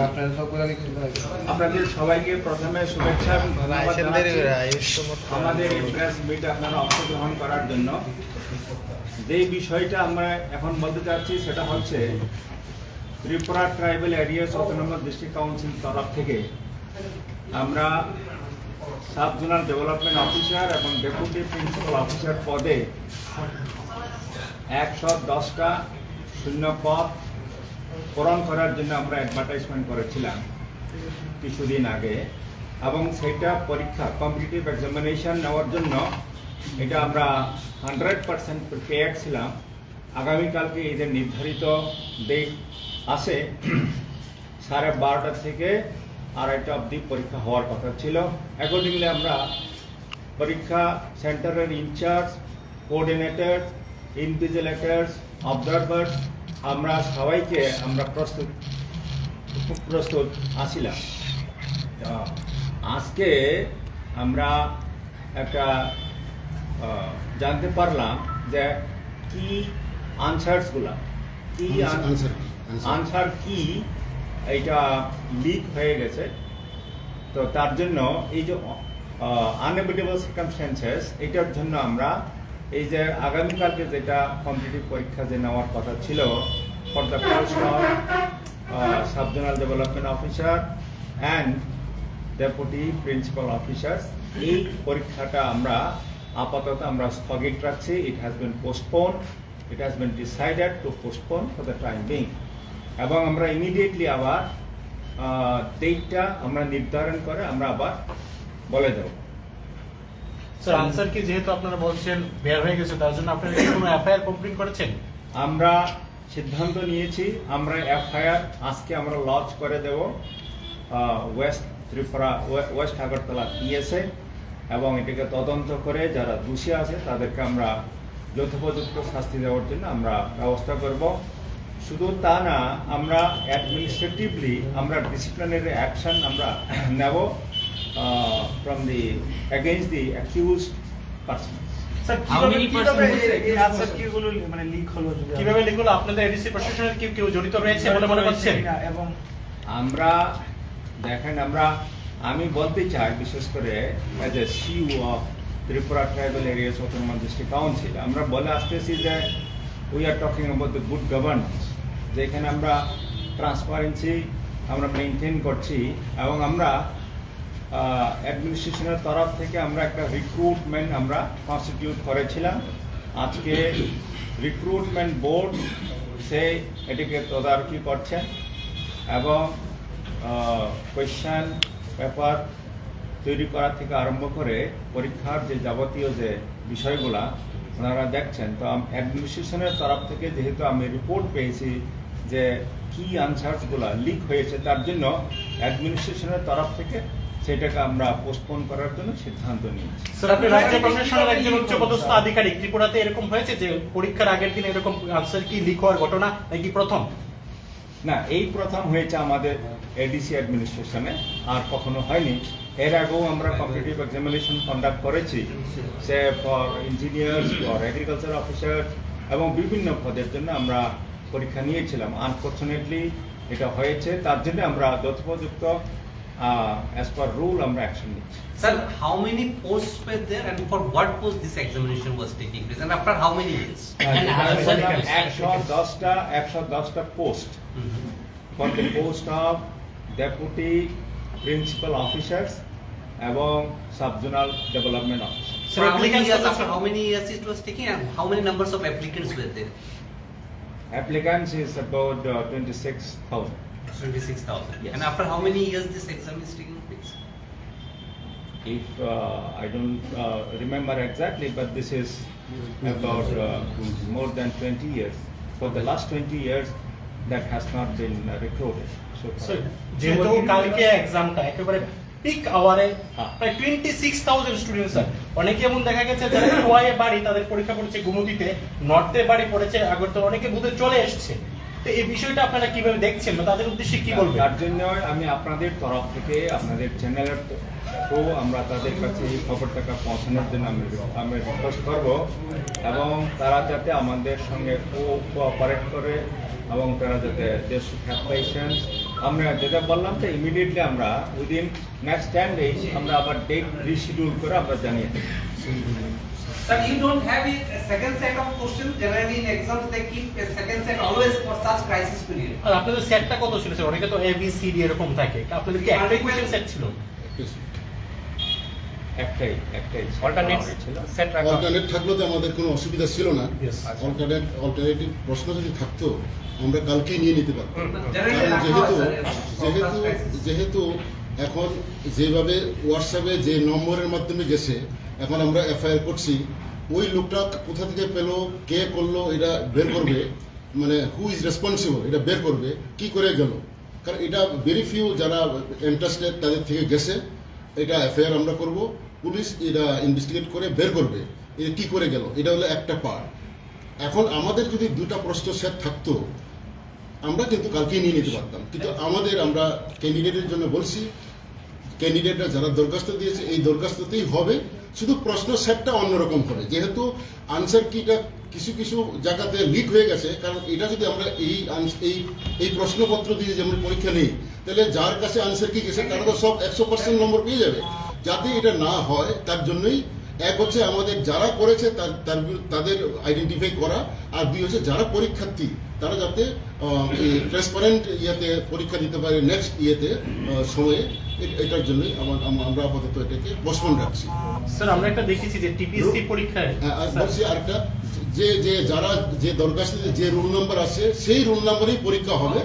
আপনাদের সবাইকে প্রথমে শুভেচ্ছা এবং ধন্যবাদ জানাচ্ছি আমাদের এই প্রেস মিট আপনারা অংশগ্রহণ করার জন্য। যে বিষয়টা আমরা এখন বলতে চাচ্ছি সেটা হচ্ছে Tripura tribal areas autonomous district council তরফ থেকে আমরা সাব জোনাল ডেভেলপমেন্ট অফিসার এবং ডেপুটি প্রিন্সিপাল অফিসার পদে একশো দশটা শূন্য পদ পূরণ করার জন্য আমরা অ্যাডভার্টাইজমেন্ট করেছিলাম কিছুদিন আগে। এবং সেটা পরীক্ষা কম্পিটিটিভ এক্সামিনেশন নেওয়ার জন্য এটা আমরা হান্ড্রেড পার্সেন্ট প্রিপেয়ার ছিলাম। আগামীকালকে এদের নির্ধারিত ডেট আসে সাড়ে বারোটা থেকে আড়াইটা অবধি পরীক্ষা হওয়ার কথা ছিল। অ্যাকর্ডিংলি আমরা পরীক্ষা সেন্টারের ইনচার্জ কোঅর্ডিনেটর ইনভিজিলেটার্স অবজারভার্স আমরা সবাইকে আমরা প্রস্তুত প্রস্তুত আসিলাম আজকে আমরা একটা জানতে পারলাম যে কি আনসার্সগুলা কি. আনসার কি এইটা লিক হয়ে গেছে তো তার জন্য এই যে আনএভিটেবল সার্কামস্টেন্সেস এটার জন্য আমরা এই যে আগামীকালকে যেটা কম্পিটিটিভ পরীক্ষা যে নেওয়ার কথা ছিল for the post of subzonal development officer and deputy principal officers এই পরীক্ষাটা আমরা আপাতত আমরা স্থগিত রাখছি। It has been postpone it has been decided to postpone for the time being এবং আমরা ইমিডিয়েটলি আবার ডেটটা আমরা নির্ধারণ করে আমরা আবার বলে দেবো। স্যার আনসার কি যেহেতু আপনারা বলছেন, বের হয়ে গেছে, তার জন্য আপনারা কোনো এফআইআর কমপ্লিট করেছেন? আমরা সিদ্ধান্ত নিয়েছি, আমরা এফআইআর আজকে আমরা লঞ্চ করে দেব west Tripura west Agartala PSA এবং এটাকে তদন্ত করে যারা দোষী আছে, তাদেরকে আমরা যথোপযুক্ত শাস্তি দেওয়ার জন্য আমরা ব্যবস্থা করব। শুধু তা না, আমরা অ্যাডমিনিস্ট্রেটিভলি আমরা ডিসিপ্লিনারি অ্যাকশন আমরা নেব। From the against the accuse person sir কীভাবে হলো? কীভাবে আপনাদের এডিসি প্রশাসনের কি কেউ জড়িত রয়েছে বলে মনে করছেন এবং আমরা দেখেন আমরা আমি বলতে চাই বিশেষ করে as a CEO of Tripura tribal areas autonomous district council আমরা বলে আসতেছি যে we are talking about the good governance যেখানে আমরা ট্রান্সপারেন্সি আমরা মেনটেন করছি এবং আমরা অ্যাডমিনিস্ট্রেশনের তরফ থেকে আমরা একটা রিক্রুটমেন্ট আমরা কনস্টিটিউট করেছিলাম। আজকে রিক্রুটমেন্ট বোর্ড সে এটিকে তদারকি করছেন এবং কোয়েশ্চান পেপার তৈরি করা থেকে আরম্ভ করে পরীক্ষার যে যাবতীয় যে বিষয়গুলা ওনারা দেখছেন। তো অ্যাডমিনিস্ট্রেশনের তরফ থেকে যেহেতু আমি রিপোর্ট পেয়েছি যে কি আনসার্সগুলা লিক হয়েছে, তার জন্য অ্যাডমিনিস্ট্রেশনের তরফ থেকে সেটাকে আমরা পোস্টপোন করার জন্য সিদ্ধান্ত নিয়েছি। স্যার আপনি রাজ্য প্রশাসনের একজন উচ্চপদস্থ আধিকারিক ত্রিপুরাতে এরকম হয়েছে যে পরীক্ষার আগের দিন এরকম আনসার কি লিক হওয়ার ঘটনা নাকি প্রথম? না এই প্রথম হয়েছে আমাদের এডিসি অ্যাডমিনিস্ট্রেশনে আর কখনো হয়নি। এর আগেও আমরা কম্পিটিটিভ এক্সামিনেশন কন্ডাক্ট করেছি। Say for engineers for agriculture officer এবং বিভিন্ন পদের জন্য আমরা পরীক্ষা নিয়েছিলাম। আনফর্চুনেটলি এটা হয়েছে। তার জন্য আমরা যথোপযুক্ত অ্যাজ পার রুল আমরা অ্যাকশন নিচ্ছি sir, how many posts were there and for what post this examination was taking place and after how many years? একশো দশটা একশো দশটা post Mhm. for the post of deputy principal officers এবং subzonal development officers. For how many applicants years কত after ছিল? how many years it was taking and how many numbers of applicants were there? Applicants is about uh, 26,000. Twenty-six thousand. Yes. And after how many years this exam is taking place? If uh, I don't uh, remember exactly, but this is about uh, more than 20 years. For the last 20 years, that has not been uh, recruited. So. Sir যেহেতু কালকে এক্সামটা একেবারে peak আওয়ারে হ্যাঁ। প্রায় twenty six thousand student sir অনেকে এমন দেখা গেছে যারা খোয়াইয়ে বাড়ি তাদের পরীক্ষা পড়েছে গুমতিতে নর্থে বাড়ি পড়েছে আগরতলা অনেকে বুধে চলে এসছে তো এই বিষয়টা আপনারা কীভাবে দেখছেন বা তাদের উদ্দেশ্যে কি বলবেন? তার জন্য আমি আপনাদের তরফ থেকে আপনাদের চ্যানেলের থ্রু আমরা তাদের কাছে এই খবরটাকে পৌঁছানোর জন্য আমি আমি রিকোয়েস্ট করব এবং তারা যাতে আমাদের সঙ্গে কোঅপারেট করে এবং তারা যাতে দে শুড হ্যাভ আমরা যেটা বললাম তো ইমিডিয়েটলি আমরা উইদিন নেক্সট টেন ডেজ আমরা আবার ডেট রিশিডিউল করে আমরা জানিয়ে দেবো। Sir, you don't have a second set of questions. Generally in exams, they keep a second set always for such crisis period. আর আপনাদের সেটটা কত ছিল স্যার অনেকে তো এ বি সি ডি এরকম থাকে। আপনাদের কি একটাই কোশ্চেন সেট ছিল? একটাই একটাই অল্টারনেট ছিল সেট রাখা অল্টারনেট থাকলেও তো আমাদের কোনো অসুবিধা ছিল না। অল্টারনেট অল্টারনেটিভ প্রশ্ন যদি থাকতো আমরা কালকেই নিয়ে নিতে পারতাম। যেহেতু যেহেতু যেহেতু এখন যেভাবে হোয়াটসঅ্যাপে যে নম্বরের মাধ্যমে গেছে এখন আমরা এফআইআর করছি ওই লোকটা কোথা থেকে পেল, কে করল, এটা বের করবে। মানে হু ইজ রেসপন্সিবল এটা বের করবে, কি করে গেল। কারণ এটা ভেরি ফিউ যারা ইন্টারেস্টেড তাদের থেকে গেছে। এটা এফআইআর আমরা করব, পুলিশ এটা ইনভেস্টিগেট করে বের করবে এটা কি করে গেল, এটা হলো একটা পার্ট এখন আমাদের যদি দুটা প্রশ্ন সেট থাকতো, আমরা কিন্তু কালকেই নিয়ে নিতে পারতাম। কিন্তু আমাদের আমরা ক্যান্ডিডেটের জন্য বলছি ক্যান্ডিডেটরা যারা দরখাস্ত দিয়েছে, এই দরখাস্ততেই হবে। শুধু প্রশ্ন সেটটা অন্যরকম করে। যেহেতু আনসার কিটা কিছু কিছু জায়গাতে লিক হয়ে গেছে, কারণ এটা যদি আমরা এই এই এই প্রশ্নপত্র দিয়ে যেমন পরীক্ষা নিই, তাহলে যার কাছে আনসার কি গেছে, তারা তো সব একশো পার্সেন্ট নম্বর পেয়ে যাবে। যাতে এটা না হয়, তার জন্যই এক হচ্ছে আমাদের যারা করেছে তার তাদের আইডেন্টিফাই করা আর দুই হচ্ছে যারা পরীক্ষার্থী তারা যাতে ট্রান্সপারেন্ট ইয়েতে পরীক্ষা দিতে পারে নেক্সট ইয়েতে সময়ে এটার জন্যই আমার- আমরা আপাতত এটাকে বসমান রাখছি। স্যার আমরা একটা দেখেছি যে টিপিএসসি পরীক্ষায় হ্যাঁ, বলছি আরেকটা যে যে যারা যে দরখাস্তে যে রোল নাম্বার আছে সেই রোল নাম্বারেই পরীক্ষা হবে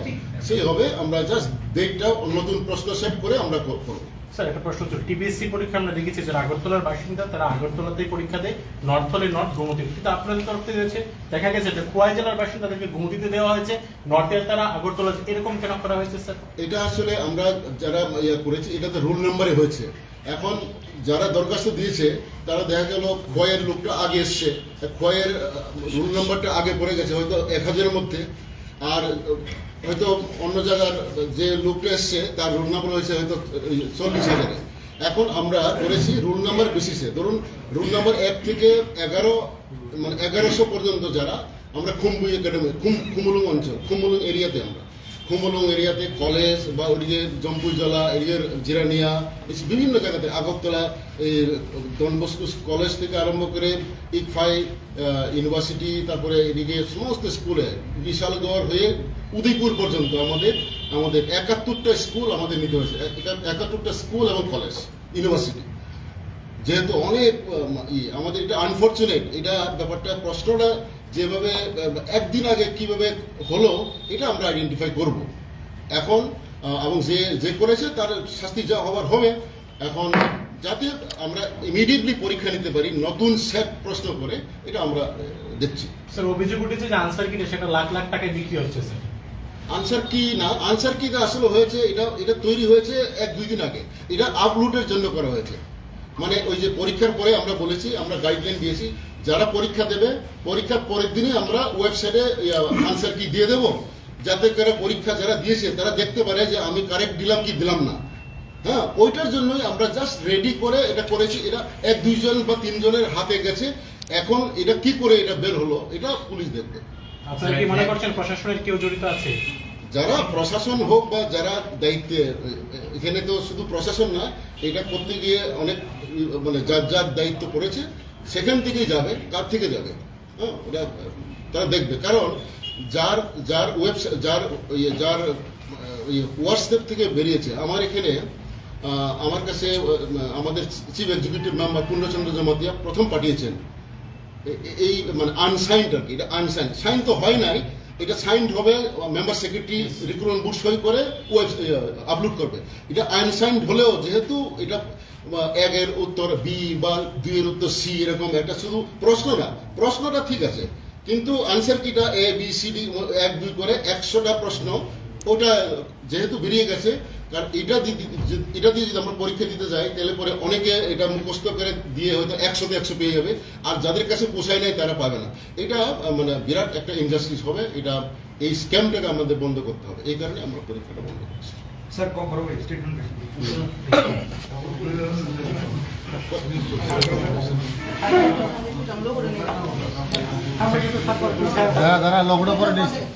সেই হবে আমরা জাস্ট ডেটটা নতুন প্রশ্ন সেট করে আমরা করব। স্যার, একটা প্রশ্ন ছিল টিপিএসসি পরীক্ষা আমরা দেখেছি যারা আগরতলার বাসিন্দা, তারা আগরতলাতেই পরীক্ষা দেয় নর্থ হলে নর্থ গুমতি। কিন্তু আপনাদের তরফ থেকে হয়েছে দেখা গেছে যে খোয়াই জেলার বাসিন্দাদেরকে গুমতিতে দেওয়া হয়েছে, নর্থের তারা আগরতলা, এরকম কেন করা হয়েছে, স্যার? এটা আসলে আমরা যারা ইয়ে করেছি, এটা তো রোল নাম্বারে হয়েছে। এখন যারা দরখাস্ত দিয়েছে, তারা দেখা গেল ক্ষয়ের লোকটা আগে এসছে। ক্ষয়ের রোল নাম্বারটা আগে পড়ে গেছে, হয়তো এক হাজারের মধ্যে। আর, হয়তো অন্য জায়গার যে লোকটা এসছে, তার রোল নাম্বার হয়েছে হয়তো চল্লিশ হাজারে এখন আমরা করেছি রোল নাম্বার বেসিসে ধরুন রোল নাম্বার এক থেকে এগারো মানে এগারোশো পর্যন্ত যারা, আমরা খুম্বুই একাডেমি খুম খুমুলুং অঞ্চল, খুমুলুং এরিয়াতে আমরা। খুমলুং এরিয়াতে কলেজ বা ওদিকে জম্পুইজলা এরিয়ার জিরানিয়া বিভিন্ন জায়গাতে, আগরতলা, এই ডনবস্কো কলেজ থেকে আরম্ভ করে ইকফাই ইউনিভার্সিটি, তারপরে এদিকে সমস্ত স্কুলে, বিশালগড় হয়ে উদয়পুর পর্যন্ত আমাদের আমাদের একাত্তরটা স্কুল আমাদের নিতে হয়েছে। একাত্তরটা স্কুল এবং কলেজ, ইউনিভার্সিটি। যেহেতু অনেক আমাদের এটা আনফর্চুনেট এটা ব্যাপারটা প্রশ্নটা যেভাবে একদিন আগে কীভাবে হলো এটা আমরা আইডেন্টিফাই করব। এখন এবং যে যে করেছে তার শাস্তি যা হওয়ার হবে। এখন যাতে আমরা ইমিডিয়েটলি পরীক্ষা নিতে পারি নতুন সেট প্রশ্ন করে এটা আমরা দেখছি। স্যার অভিযোগ উঠেছে যে আনসার কিনে সেটা লাখ লাখ টাকায় বিক্রি হচ্ছে স্যার। আনসার কি না আনসার কি আসলে হয়েছে এটা এটা তৈরি হয়েছে এক দুই দিন আগে। এটা আপলোডের জন্য করা হয়েছে। মানে ওই যে পরীক্ষার পরে আমরা বলেছি আমরা গাইডলাইন দিয়েছি যারা পরীক্ষা দেবে পরীক্ষার পরের দিনই আমরা ওয়েবসাইটে আনসার কি দিয়ে দেবো? যাতে করে পরীক্ষা যারা দিয়েছে তারা দেখতে পারে যে আমি কারেক্ট দিলাম কি দিলাম না। হ্যাঁ ওইটার জন্যই আমরা জাস্ট রেডি করে এটা করেছি। এটা এক দুইজন বা তিনজনের হাতে গেছে। এখন এটা কি করে এটা বের হলো এটা পুলিশ দেখবে আপনারা কি মনে করছেন প্রশাসনের কেউ জড়িত আছে? যারা প্রশাসন হোক বা যারা দায়িত্বে এখানে তো শুধু প্রশাসন না এটা করতে গিয়ে অনেক মানে যার যার দায়িত্ব পড়েছে সেখান থেকেই যাবে কার থেকে যাবে। হ্যাঁ ওটা তারা দেখবে। কারণ যার যার ওয়েবসাইট যার ইয়ে, যার হোয়াটসঅ্যাপ থেকে বেরিয়েছে আমার এখানে আমার কাছে আমাদের chief executive member Purnachandra Jamatia প্রথম পাঠিয়েছেন। এই মানে আনসাইন্ড আর কি এটা আনসাইন সাইন তো হয় নাই এটা সাইন্ড হবে মেম্বার সেক্রেটারি রিক্রুটমেন্ট বুট সই করে ওয়েব আপলোড করবে। এটা আনসাইন্ড হলেও যেহেতু এটা একের উত্তর বি বা দুইয়ের উত্তর সি এরকম একটা শুধু প্রশ্ন না প্রশ্নটা ঠিক আছে। কিন্তু আনসার কিটা? এ বি সি ডি এক, দুই করে একশোটা প্রশ্ন। ওটা যেহেতু বেরিয়ে গেছে, কারণ এটা এটা দিয়ে যদি আমরা পরীক্ষা দিতে যাই, তাহলে পরে অনেকে এটা মুখস্থ করে দিয়ে হয়তো একশোতে একশো পেয়ে যাবে। আর যাদের কাছে পোষায় নাই, তারা পাবে না। এটা মানে বিরাট একটা ইন্ডাস্ট্রিজ হবে। এটা, এই স্ক্যামটাকে আমাদের বন্ধ করতে হবে। এই কারণে আমরা পরীক্ষাটা বন্ধ করছি। ಸರ್ ಬರಬೇಕು ಸ್ಟೇಟ್ಮೆಂಟ್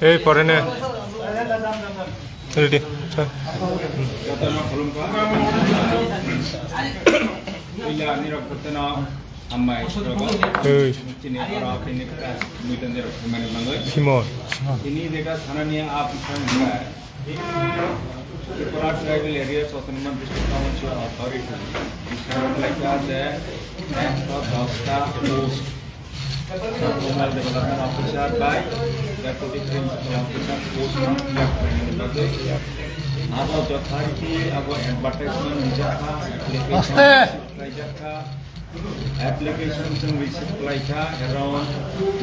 এই পরে নে রেডি ಇಲ್ಲ ನೀರಪ್ಪತ್ತನ ಅಮ್ಮ ಚಿನ್ನೆ ಮೀಟಂದೆ ರೊಕ್ಕ ಮನೆ ಬಂದ ಸಿಮೋ ಇನಿ ದೇಗ ಸನನಿಯ ಆ ಪಿಸನ್ bangai. Simon. Ini देखा स्थानीय आप संघ है त्रिपुरा ट्राइबल एरिया स्वतंत्र district council authority like as a next of Dosta post Rural Development Officer by Deputy Principal Officer post About the authority about advertisement dijaka application dijaka applications and receipt like around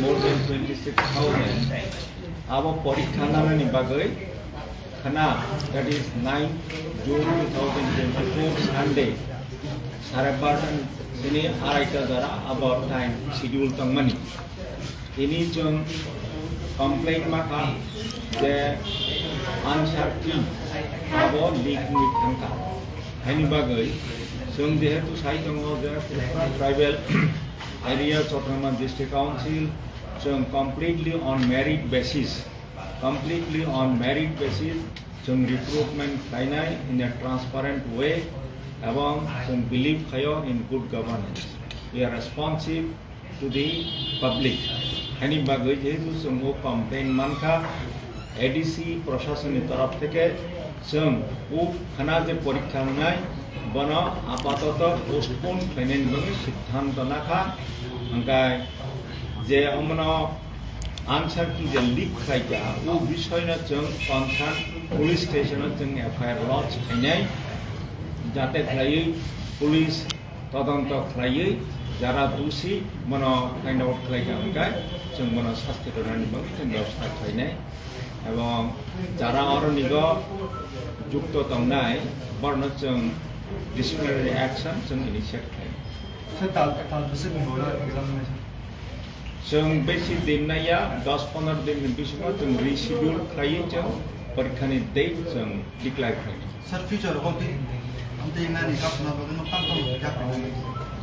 more than 26,000 अब परीक्षा नामनि बागै खाना that is 9 June 2024 Sunday साढ़े बारह दिनै आरायता द्वारा about time schedule tangmani ini जों complaint maka जे answer key abo leak ni tangka hani bagai जों जिहेतु साइ दङ जे tribal area Chattogram district council जों completely on merit basis completely on merit basis, some recruitment finite in a transparent way among some believe khayo in good governance. We are responsive to the public. any bagoi jehetu some એની બાગે যেহেতু adc complain মানখা ADC প্রশাসনের তরফ থেকে song উপ খানা যে পরীক্ষা নাই বন আপাতত siddhant na kha নাখা je amna answer to the leak થાય ગયા ઓ વિષયના ચંગ કોન્સર્ન પોલીસ સ્ટેશનનો ચંગ એફઆઈઆર લોન્ચ થઈ যাতে খাইয়ে পুলিশ তদন্ত খাইয়ে যারা দোষী, মনে ফাইন্ড আউট খাইগে অনগায় যেন মনে শাস্তি দৌড়ানি যেন ব্যবস্থা খাইনাই এবং যারা অরণিগ যুক্ত তংনায় বর্ণ যেন ডিসিপ্লিনারি অ্যাকশন যেন ইনিশিয়েট খাই जों बेसि दिननाया दस पन्ध्र दिननि बिचमा जों रिसिडिउल खालायो जों परीक्षानि डेट जों डिक्लेयार खालायो Sir, future hobi. Ante ina ni kap na bagan tang tang kap.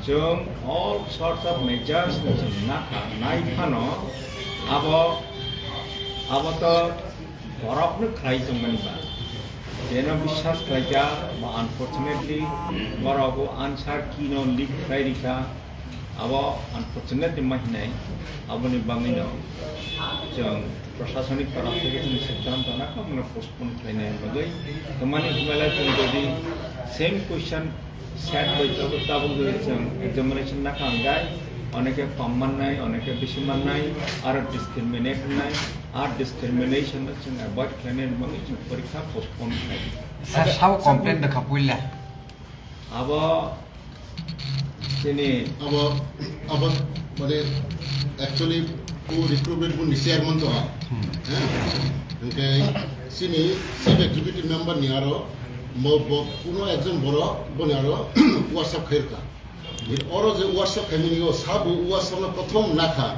जों all sorts of measures जों नाखा नायफानो अब अब त बरफनो खालायदोंमोन बा जेन বিশ্বাস खालायगा बा अनफर्चुनेटलि बरफको आन्सार किन लिक खालायरिखा अब अनफर्चुनेट महीने अब बांगीन जो प्रशासनिक तरफ जो सिद्धांत को मैं पोस्टपोन खाने बगे तो मानी हमारे जो जदि सेम क्वेश्चन सेट बैठक तब जो एक्जामिनेशन ना खांगाय অনেকে কম মাননাই অনেকে বেশি মাননাই আর ডিসক্রিমিনেট নাই আর ডিসক্রিমিনেশন जों अवॉइड खाने बगे जों परीक्षा पोस्टपोन खाय सर सब कंप्लेंट देखा पुल्ला अब दिनै अब अब মানে एक्चुअली को रिक्रुटमेंट को निश्चय मन तो हैं ओके सिनी सिप एग्जीक्यूटिव मेंबर नि आरो म ब कुनो एकजन बर बनि आरो व्हाट्सएप खैरका इ अरो जे व्हाट्सएप खैनि यो सब व्हाट्सएप न प्रथम नाखा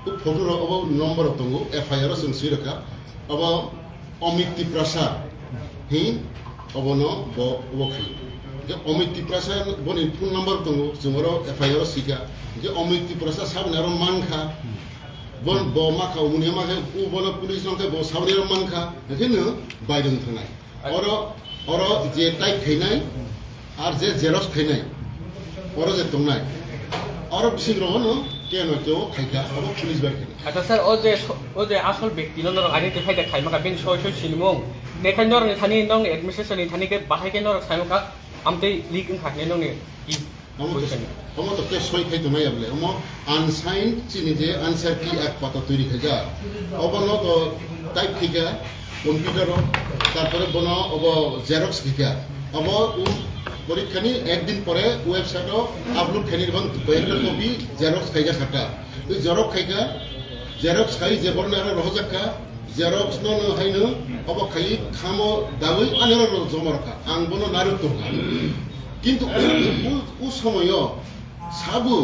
उ फोटो र अब नम्बर तंगो एफआईआर जों सिरका अब अमित प्रसाद हि अब न ब ब खै যে অমিত প্রসাদ বনি ফোন নম্বর দো জোমরো এফআইআর সিগা। যে অমিত প্রসাদ সামনের মানখা। বন ব মাখা উনি মাখে ও বল পুলিশ নকে ব সামনের মানখা। এখানে বাইরেন থানায়। অর অর যে তাই খাইনাই আর যে জেরক্স খাইনাই অর যে তোমনাই অর বিশিল রহন কেন কেউ খাইকা অব পুলিশ বাইর খাই আচ্ছা স্যার, ও যে ও যে আসল ব্যক্তি, নন্দর আগে খাইটা খাইমাকা বেন সয় সয় সিলমং নেখাই নর থানি নং অ্যাডমিনিস্ট্রেশন থানিকে বাহাইকে নর খাইমাকা আমতে লিক ইন খাকনে নং ই অমো তো কে সই খাইতো নাই বলে অমো আনসাইন চিনি যে আনসার কি এক পাতা তৈরি খাই যা অবন তো টাইপ খাইকা কম্পিউটার তারপরে বন অব জেরক্স খাইকা অব পরীক্ষানি একদিন পরে ওয়েবসাইটও আপলোড খাইনি এবং কয়েকটা কপি জেরক্স খাইকা খাটা। জেরক্স খাইকা জেরক্স খাই যে বর্ণ Xerox no no hay no, obo kali khamo dawai anero no jomorka, angbono naruto ka. কিন্তু ও সময় সাবু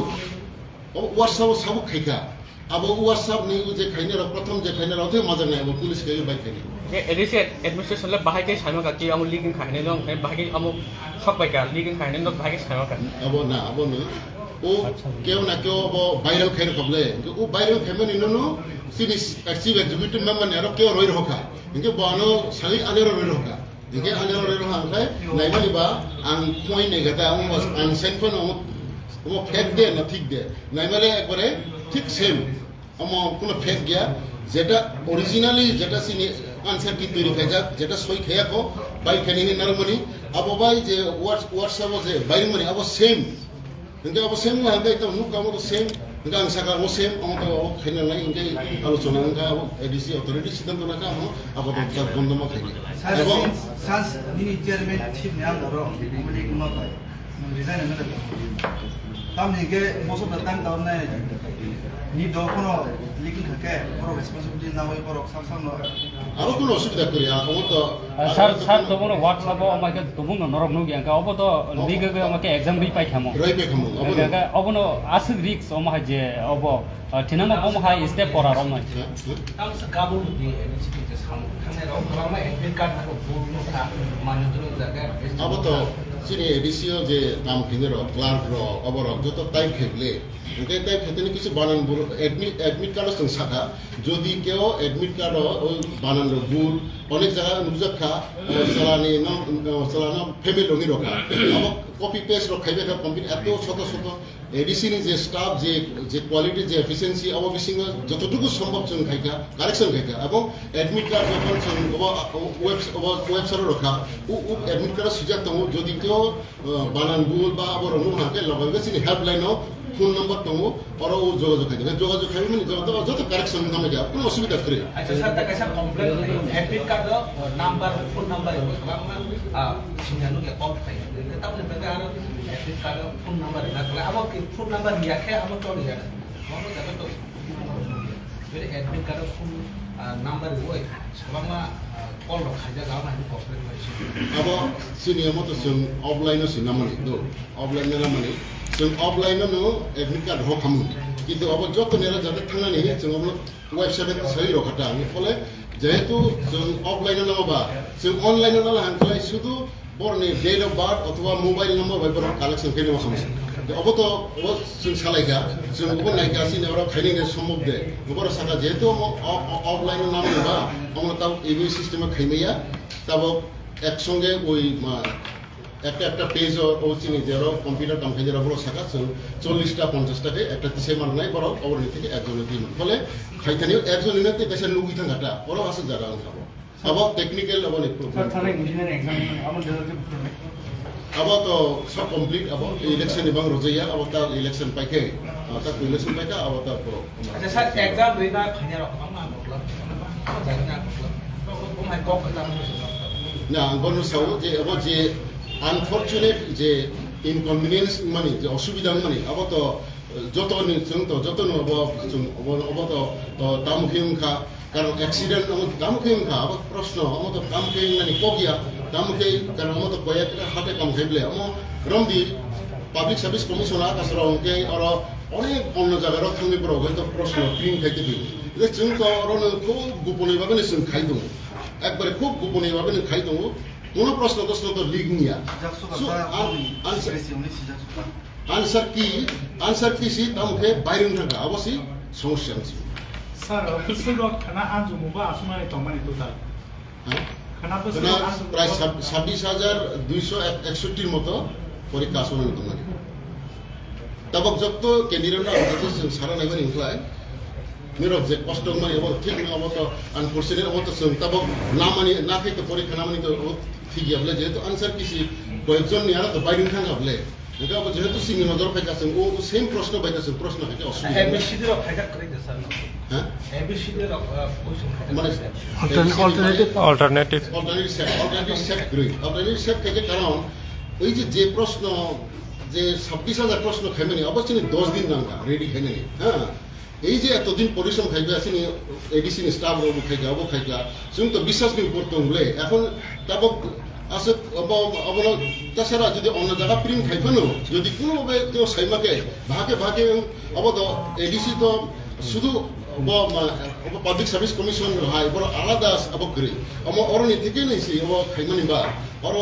হোয়াটসঅ্যাপ সাবু খাইকা আবো হোয়াটসঅ্যাপ নেই যে খাইনে প্রথম যে খাইনে অত মজা নাই আবো পুলিশ খাই বাইক খাইনি। এডিসি এডমিনিস্ট্রেশনলে বাহাইকে সাইমা কাকি আমো লিগিং খাইনে লং বাহাইকে আমো সব বাইকা লিগিং খাইনে লং বাহাইকে সাইমা কাকি আবো না আবো না। ও কেউ না কেউ আবো ভাইরাল খাইনে কবলে ও ভাইরাল খাইমে মানে নিনো sini chief executive member ni aro kyo roi roka inge bono sangi alero roi roka inge alero roi roka angkai naimali ba ang point ne gata ang was ang senfon ang ang fake de na thik de naimali ekbare ঠিক same আমার কোনো fake গিয়া যেটা originally যেটা সিনি আনসারটি তৈরি খেজা যেটা সই খেয়াকো by খেনি নারমনি আবো বাই যে হোয়াটস হোয়াটসঅ্যাপ যে বাইরমনি আবো সেম কিন্তু আবো সেম হ্যাঁ একদম নুক আমার সেম সেম আমো তো খেনে নাই ইনকে আলোচনা ইনকা আবো এডিসি অথরিটি সিদ্ধান্ত নাকা আমো আবো তো তার বন্ধ মা খাই এবং sans ni chairman chief nyam daro mali kuma kai resign na da tam ni ke most of the আরও কোনো অসুবিধা করি আমো তো। স্যার স্যার তবুনো হোয়াটসঅ্যাপ আমাকে তবুনো নরম নুগি আঙ্কা অব তো লিগে আমাকে এক্সাম বি পাই খামো আবো আঙ্কা অবনো আসিক রিক্স অমহা যে অব ঠিনানো অমহা স্টেপ পড়া রম নাই Ang sa kabul di NCT sam kane ro kama admit card ko board no ka manu to jaga अब त सिनी एडिसिओ जे काम खिनेर क्लार्क र अबर जो त टाइप खेले ওকে টাইপ খেতে কিছু বানান বড় অ্যাডমিট অ্যাডমিট কার্ড সঙ্গে শাখা যদি কেউ অ্যাডমিট কার্ড ওই বানান ভুল অনেক জায়গায় নুজাখা সালানি নাম সালানা ফেমিল রঙি রখা আবার কপি পেস্ট রখাইবে কম্পিউটার এত শত শত এডিসিনি যে স্টাফ যে যে কোয়ালিটি যে এফিসিয়েন্সি আমার বেশি যতটুকু সম্ভব চুন খাইকা কালেকশন খাইকা এবং এডমিট কার্ড যখন ওয়েবসাইট রখা ও এডমিট কার্ড সুযোগ তো যদি কেউ বানান ভুল বা আবার অনুমানকে লগাবে সেই হেল্পলাইনও ফোন নম্বর তো আর ও যোগাযোগ খাই দেবে। যোগাযোগ খাই মানে যত কারেকশন নামে যা কোনো অসুবিধা করে। আচ্ছা স্যার তা কেসা complain admit card number phone number এবং আমরা সিগন্যাল কে কল খাই off kai ta pun bega aro admit card phone number na kala abo ki phone number ya ke abo to ya mo jaga to jadi admit card phone number wo sabama call ro khaja ga ma ni complaint mai अब सिनि मत जों offline सि नामनि दो offline नामनि जों offline no admit card हो खामु কিন্তু अब যত নেরা যাতে থানানি जों अब ওয়েবসাইটে সই রখাটা আমি ফলে যেহেতু जों অফলাইনে নামাবা जों অনলাইনে নালা হানখাই শুধু borne date of birth অথবা মোবাইল নম্বর ভাইবার কালেকশন করে নেওয়া সমস্যা অবত অবশ্যই সালাইকা যে উপর নাইকা ওরা ফেলিং সম্ভব দেয় উপর সাকা যেহেতু অফলাইনে নাম নেবা আমরা তাও এই সিস্টেমে খাইমাইয়া তাও একসঙ্গে ওই একটা একটা পেজ ও চিনি যারা কম্পিউটার কোম্পানি যারা বড় শাখা চল্লিশটা, পঞ্চাশটাকে একটা তিসে মার নাই বড় অবরণী একজনের দিন। ফলে খাইখানিও একজন ইনাতে দেশের লুগি থাকাটা বড় আছে যারা খাব about technical about improvement. Sir, engineering exam about about সব কমপ্লিট about ইলেকশন এবং রোজাইয়া about তার ইলেকশন পাইকে তার ইলেকশন পাইকে about তার পুরো আচ্ছা স্যার এক্সাম রিনা খানিয়া রকম না বললাম জানি না যে about যে আনফরচুনেট যে ইনকনভিনিয়েন্স মানে যে অসুবিধা মানে about যত নিচুন তো যত অব অব তো তামুখী કારણ એક્સિડન્ટ અમુક ગામખેમ ખા અમુક પ્રશ્ન અમુક ગામખેમ નાની કોગિયા ગામખે કારણ અમુક કોયા હાટે કામ ખેબલે અમો રમદીર পাবলিক সার্ভিস কমিশন আকাশের অঙ্কে আর অনেক বন্য জায়গার অর্থনীতির হয়তো প্রশ্ন ক্রিম খাইতে দিই যে চিন্তা অরণ খুব গোপনীয়ভাবে নিশ্চয় খাই দেবো। একবারে খুব গোপনীয়ভাবে খাই দেবো। কোনো প্রশ্ন টশ্ন তো লিগ নিয়া আনসার কি? আনসার কি? সি তা মুখে বাইরে থাকা অবশ্যই সমস্যা আছে প্রায় ছাব্বিশ হাজার দুইশো একষট্টির মতো পরীক্ষা আসনে তোমার তাবক যত আমাদের সারা নাইবেন ইনক্লায় নিরব যে কষ্ট মানে ঠিক না অবত আনফর্চুনেট অবত তাবক না মানে না থেকে পরীক্ষা না মানে তো ঠিক বলে যেহেতু আনসার কিসি কয়েকজন নিয়ে তো বাইরে থাকা বলে এটা যেহেতু নজর পাইতেছেন ও সেম প্রশ্ন পাইতেছেন প্রশ্ন অসুবিধা কারণ ওই যে যে প্রশ্ন যে ছাব্বিশ হাজার প্রশ্ন খাইবেনি অবশ্যই দশ দিন নাঙ্গা রেডি খাইনি হ্যাঁ এই যে এতদিন পরিশ্রম খাইবে আসেনি এডিসিন স্টাফ রবো খাইকা অবো খাইকা जों তো বিশ্বাস নিয়ে করতে হলে এখন তারপর আছে অবল তাছাড়া যদি অন্য জায়গা প্রিন্ট খাইফানো যদি কোনোভাবে কেউ সাইমাকে ভাগে ভাগে অবদ এডিসি তো শুধু পাবলিক সার্ভিস কমিশন হাই বড় আলাদা আবক করে অম অরনি থেকে নাইছি অব খাইমানি বা অর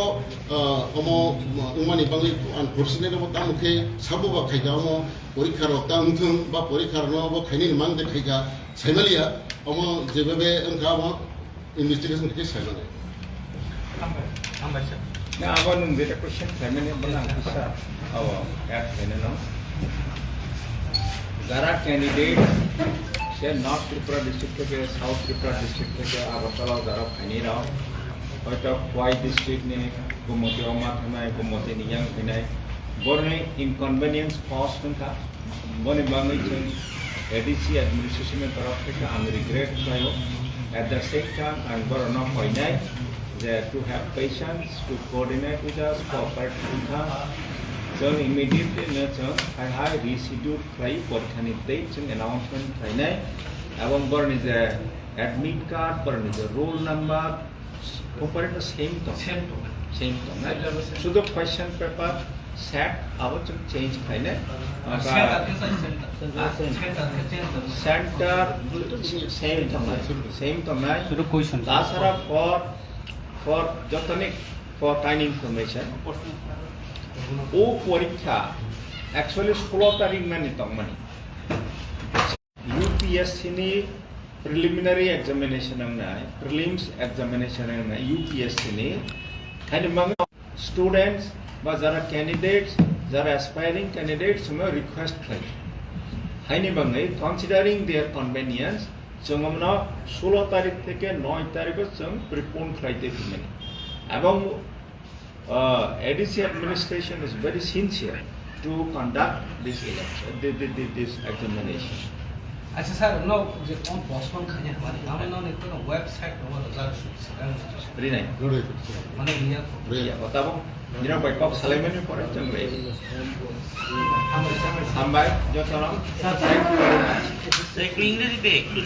অম উমানি বাংলি আনফর্চুনেট অব তামুখে সাবু বা খাইকা অম পরীক্ষার তামথুং বা পরীক্ষার ন অব খাইনি মান দে খাইকা সাইমালিয়া অম যেভাবে অনকা অম ইনভেস্টিগেশন থেকে সাইমানে ಹಾಂ ಸರ್ ನಾ ಅವಾಗ ಒಂದು ಬೇರೆ ಕ್ವಶನ್ ಫ್ಯಾಮಿಲಿಯಬಲ್ ಅಂತ ಅವ ಯಾಕೆ ಏನೇನೋ ಗರಾ ಕ್ಯಾಂಡಿಡೇಟ್ ಶೇ ನಾರ್ತ್ ತ್ರಿಪುರ ಡಿಸ್ಟ್ರಿಕ್ಟಿಗೆ ಸೌತ್ ತ್ರಿಪುರ ಡಿಸ್ಟ್ರಿಕ್ಟಿಗೆ ಆ ಬರ್ತಲ್ಲ ಗರ ಫೈನಿರಾವ হয়তো খোৱাই ডিষ্ট্ৰিক্টনে গুমতি অমা থানাই গুমতি নিজাং ফিনাই বরনি ইনকনভেনিয়েন্স কস্ট নকা বনি বাঙি চেন এডিসি এডমিনিস্ট্রেশনের তরফ থেকে আমি রিগ্রেট পাই অ্যাট দ্য সেম টাইম আমি বরণ হয় নাই there to have patience, to coordinate with us, cooperate with us. जों इमिडिएटलिनो जों हायहाय रिसिडिउट खालायो परीक्षानि डेट जों एनाउन्समेन्ट खालायनाय एवं बरनि जे एडमिट कार्ड बरनि जे रोल नम्बर कम्पारिटो सेम दं सेम दं सेम दं शुधु क्वेश्चन पेपर सेट अब जों चेन्ज खालायनाय सेन्टार सेम थांनाय सेम थांनाय शुधु क्वेश्चन दा सारा फर নাই সেম তো নাই শুধু question তাছাড়া ফর ফর যতনিক ফর টাইম ইনফরমেশন ও পরীক্ষা অ্যাকচুয়ালি ষোলো তারিখ মানে তো মানে UPSC ni preliminary examination ang nai prelims examination ang nai UPSC ni and among students বা যারা candidates যারা aspiring candidates semua request খাই হাইনি বাংলাই কনসিডারিং দেয়ার কনভেনিয়েন্স जों আমরা ষোলো তারিখ থেকে নয় তারিখে जों প্রিপোন খাইতে ফিমেনি এবং ADC administration is very sincere to conduct this election this examination আচ্ছা যে কোন পোস্টপোন খানে মানে আমি নো নে কোনো ওয়েবসাইট নো রেজাল্ট রিনাই মানে নিয়া Iya, otabo. Dino by Pop Salemani for it, and ready. হামবাই sir just around. Thank you very much. ইংরেজিতে একটু